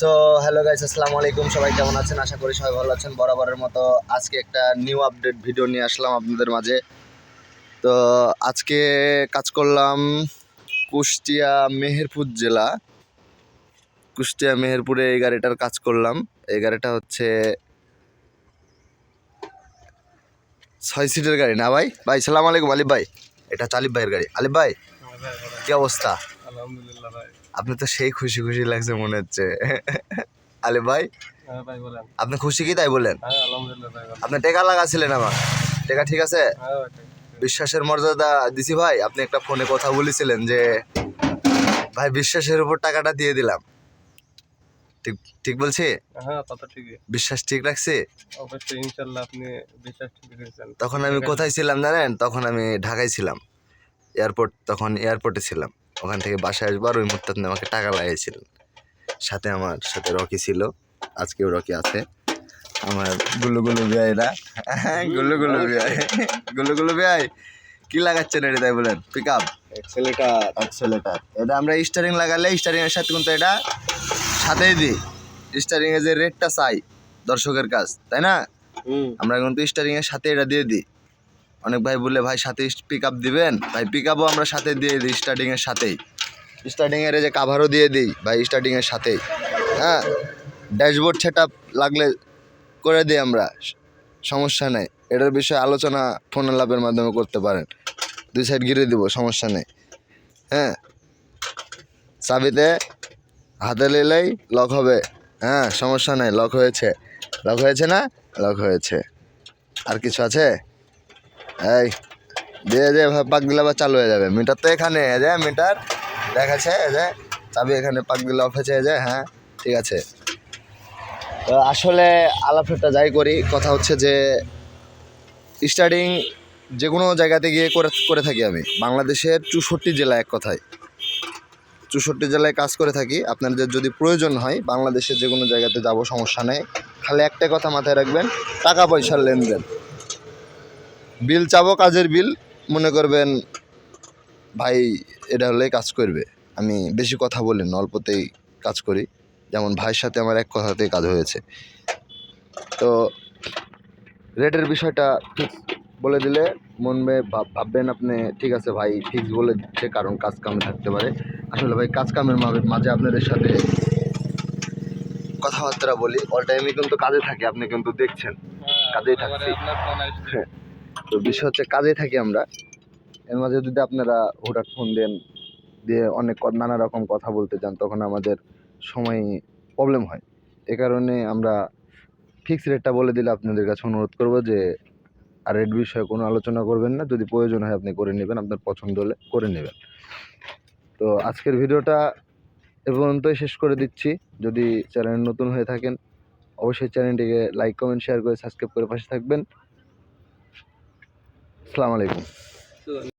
So hello guys আসসালামু আলাইকুম। সবাই কেমন আছেন? আশা করি সবাই ভালো আছেন। বরাবরের মতো আজকে একটা নিউ আপডেট ভিডিও নিয়ে আসলাম আপনাদের মাঝে। তো, আজকে কাজ করলাম কুষ্টিয়া মেহেরপুর জেলা। কুষ্টিয়া মেহেরপুরে এই গাড়িটার কাজ করলাম। এই গাড়িটা হচ্ছে ছয় সিটের গাড়ি না ভাই? ভাই, সালাম আলাইকুম, আলিফ ভাই। এটা হচ্ছে আলিফ ভাইয়ের গাড়ি। আলিফ ভাই, কি অবস্থা? আলহামদুলিল্লাহ ভাই। আপনি তো সেই খুশি খুশি লাগছে মনে হচ্ছে। আলিফ ভাই হ্যাঁ আপনি খুশি কি তাই বলেন? হ্যাঁ আপনি টেকা লাগাছিলেন আমার? টেকা ঠিক আছে? হ্যাঁ ঠিক। বিশ্বাসের মর্যাদা দিছি ভাই আপনি একটা ফোনে কথা বলেছিলেন যে ভাই বিশ্বাসের উপর টাকাটা দিয়ে দিলাম। ঠিক ঠিক বলছি? হ্যাঁ ঠিকই। বিশ্বাস ঠিক রাখছি? অবশ্যই ইনশাল্লাহ আপনি বিশ্বাস ঠিক রেখেছেন। তখন আমি কোথায় ছিলাম জানেন? তখন আমি ঢাকায় ছিলাম। এয়ারপোর্ট তখন এয়ারপোর্টে ছিলাম। ওখান থেকে বাসায় আসবার ওই মুহূর্তে আপনি আমাকে টাকা লাগিয়েছিলেন সাথে আমার সাথে রকি ছিল আজকেও রকি আছে। আমার গুলু গুলু বিয়াইরা গুলু গুলু বিয়াই গুলু গুলু বিয়াই কি লাগাচ্ছেন এটা তাই বলেন? পিক আপ এক্সেলেটার অ্যাক্সেলেটার এটা আমরা স্টারিং লাগালে স্টারিং এর সাথে কিন্তু এটা সাথেই দিই। স্টারিং এর যে রেটটা চাই দর্শকের কাছ তাই না? আমরা কিন্তু স্টারিং এর সাথে এটা দিয়ে দিই। অনেক ভাই বলে ভাই, সাথে পিক আপ দিবেন? ভাই পিক আপও আমরা সাথে দিয়ে দিই স্টার্টিংয়ের সাথেই। স্টার্টিংয়ের যে কাভারও দিয়ে দিই, ভাই স্টার্টিংয়ের সাথেই। হ্যাঁ? ড্যাশবোর্ড সেট লাগলে করে দিই আমরা। সমস্যা নেই। এটার বিষয়ে আলোচনা ফোন লাভের মাধ্যমে করতে পারেন। দুই সাইড ঘিরে দিব, সমস্যা নেই। হ্যাঁ? চাবিতে হাতে নিলেই লক হবে। হ্যাঁ? সমস্যা নেই। লক হয়েছে। লক হয়েছে না? লক হয়েছে। আর কিছু আছে? এই দিয়ে যে পাক আবার চালু হয়ে যাবে। মিটার তো এখানে, এই যে মিটার, দেখাচ্ছে, এই যে, চাবি এখানে পাক দিলে অফ হয়েছে, এই যে হ্যাঁ ঠিক আছে। তো আসলে আলাপটা যাই করি, কথা হচ্ছে যে স্টার্টিং যে কোনো জায়গাতে গিয়ে করে করে থাকি আমি। বাংলাদেশের চৌষট্টি জেলা এক কথায়। চৌষট্টি জেলায় কাজ করে থাকি। আপনাদের যদি প্রয়োজন হয়, বাংলাদেশের যে কোনো জায়গাতে যাব, সমস্যা নেই। খালি একটা কথা মাথায় রাখবেন, টাকা পয়সার লেনদেন। বিল চাবো কাজের বিল। মনে করবেন ভাই এটা হলেই কাজ করবে। আমি বেশি কথা বলি না অল্পতেই কাজ করি। যেমন ভাইয়ের সাথে আমার এক কথাতেই কাজ হয়েছে। তো রেটের বিষয়টা ঠিক বলে দিলে মনবে ভাব- ভাববেন আপনি ঠিক আছে ভাই ফিক্স বলে দিচ্ছে কারণ কাজ কামে থাকতে পারে। আসলে ভাই কাজ কামের মাঝে- মাঝে আপনাদের সাথে কথাবার্তা বলি। অল টাইমে কিন্তু কাজে থাকে আপনি কিন্তু দেখছেন। কাজেই থাকছি। তো বিষয় হচ্ছে কাজে থাকি আমরা। এর মাঝে যদি আপনারা হঠাৎ ফোন দেন, দিয়ে অনেক নানা রকম কথা বলতে চান, তখন আমাদের সময় প্রবলেম হয়। এ কারণে আমরা ফিক্স রেটটা বলে দিলে আপনাদের কাছে অনুরোধ করব যে, আর রেট বিষয়ে কোনো আলোচনা করবেন না। যদি প্রয়োজন হয় আপনি করে নেবেন, আপনার পছন্দ হলে করে নেবেন। তো আজকের ভিডিওটা এ পর্যন্তই শেষ করে দিচ্ছি। যদি চ্যানেল নতুন হয়ে থাকেন, অবশ্যই চ্যানেলটিকে লাইক কমেন্ট শেয়ার করে সাবস্ক্রাইব করে পাশে থাকবেন। আসসালামু আলাইকুম।